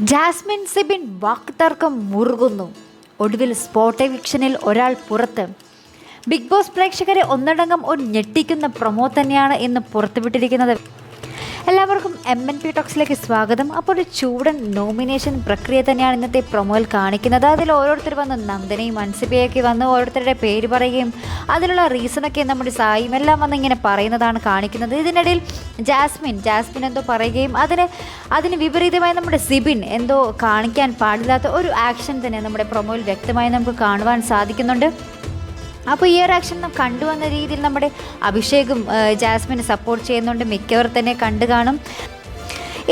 Jasmine Sibin വാക്തർക്കം മുറുകുന്നു. ഒടുവിൽ spot എവിക്ഷനിൽ ഒരാൾ പുറത്ത്. ബിഗ് ബോസ് പ്രേക്ഷകരെ ഒന്നടങ്കം ഒരു ഞെട്ടിക്കുന്ന പ്രൊമോ തന്നെയാണ് ഇന്ന് പുറത്തുവിട്ടിരിക്കുന്നത്. എല്ലാവർക്കും എം എൻ പി ടോക്സിലേക്ക് സ്വാഗതം. അപ്പോൾ ഒരു ചൂടൻ നോമിനേഷൻ പ്രക്രിയ തന്നെയാണ് ഇന്നത്തെ പ്രൊമോയിൽ കാണിക്കുന്നത്. അതിൽ ഓരോരുത്തർ വന്ന് നന്ദനയും അൻസിബയൊക്കെ വന്ന് ഓരോരുത്തരുടെ പേര് പറയുകയും അതിനുള്ള റീസണൊക്കെ നമ്മുടെ സായും എല്ലാം വന്ന് ഇങ്ങനെ പറയുന്നതാണ് കാണിക്കുന്നത്. ഇതിനിടയിൽ ജാസ്മിൻ ജാസ്മിൻ എന്തോ പറയുകയും അതിന് അതിന് വിപരീതമായി നമ്മുടെ സിബിൻ എന്തോ കാണിക്കാൻ പാടില്ലാത്ത ഒരു ആക്ഷൻ തന്നെ നമ്മുടെ പ്രൊമോയിൽ വ്യക്തമായി നമുക്ക് കാണുവാൻ സാധിക്കുന്നുണ്ട്. അപ്പോൾ ഈ ഒരു ആക്ഷൻ നാം കണ്ടുവന്ന രീതിയിൽ നമ്മുടെ അഭിഷേകും ജാസ്മിനെ സപ്പോർട്ട് ചെയ്യുന്നുണ്ട്. മിക്കവർ തന്നെ കണ്ടു കാണും.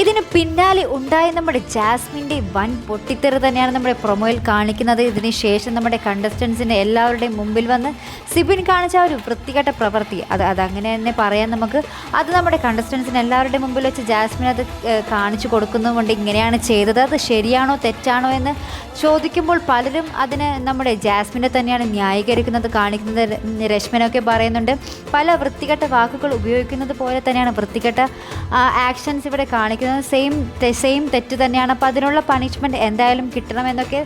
ഇതിന് പിന്നാലെ ഉണ്ടായ നമ്മുടെ ജാസ്മിന്റെ വൻ പൊട്ടിത്തെറി തന്നെയാണ് നമ്മുടെ പ്രൊമോയിൽ കാണിക്കുന്നത്. ഇതിന് ശേഷം നമ്മുടെ കണ്ടസ്റ്റൻസിന്റെ എല്ലാവരുടെയും മുമ്പിൽ വന്ന് സിബിൻ കാണിച്ച ഒരു വൃത്തികെട്ട പ്രവൃത്തി. അത് അതങ്ങനെ തന്നെ പറയാൻ നമുക്ക്. അത് നമ്മുടെ കണ്ടസ്റ്റൻസിന് എല്ലാവരുടെ മുമ്പിൽ വെച്ച് ജാസ്മിൻ അത് കാണിച്ചു കൊടുക്കുന്നതുകൊണ്ട് ഇങ്ങനെയാണ് ചെയ്തത്. അത് ശരിയാണോ തെറ്റാണോ എന്ന് ചോദിക്കുമ്പോൾ പലരും അതിന് നമ്മുടെ ജാസ്മിനെ തന്നെയാണ് ന്യായീകരിക്കുന്നത് കാണിക്കുന്നത്. രശ്മിനൊക്കെ പറയുന്നുണ്ട് പല വൃത്തികെട്ട വാക്കുകൾ ഉപയോഗിക്കുന്നത് പോലെ തന്നെയാണ് വൃത്തികെട്ട ആക്ഷൻസ് ഇവിടെ കാണിക്കുന്നത്. സെയിം സെയിം തെറ്റ് തന്നെയാണ്. അപ്പോൾ അതിനുള്ള പണിഷ്മെന്റ് എന്തായാലും കിട്ടണമെന്നൊക്കെ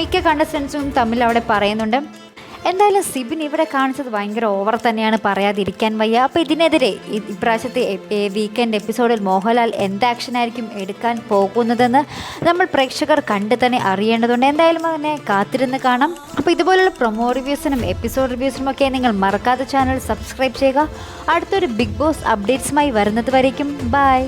മിക്ക കണ്ടസ്റ്റൻസും തമ്മിൽ അവിടെ പറയുന്നുണ്ട്. എന്തായാലും സിബിൻ ഇവിടെ കാണിച്ചത് ഭയങ്കര ഓവർ തന്നെയാണ് പറയാതിരിക്കാൻ വയ്യ. അപ്പോൾ ഇതിനെതിരെ ഇപ്രാവശ്യത്തെ വീക്കെൻഡ് എപ്പിസോഡിൽ മോഹൻലാൽ എന്ത് ആക്ഷൻ ആയിരിക്കും എടുക്കാൻ പോകുന്നതെന്ന് നമ്മൾ പ്രേക്ഷകർ കണ്ട് തന്നെ അറിയേണ്ടതുണ്ട്. എന്തായാലും അതിനെ കാത്തിരുന്ന് കാണാം. അപ്പോൾ ഇതുപോലുള്ള പ്രൊമോ റിവ്യൂസിനും എപ്പിസോഡ് റിവ്യൂസിനും ഒക്കെ നിങ്ങൾ മറക്കാതെ ചാനൽ സബ്സ്ക്രൈബ് ചെയ്യുക. അടുത്തൊരു ബിഗ് ബോസ് അപ്ഡേറ്റ്സുമായി വരുന്നത് വരയ്ക്കും ബൈ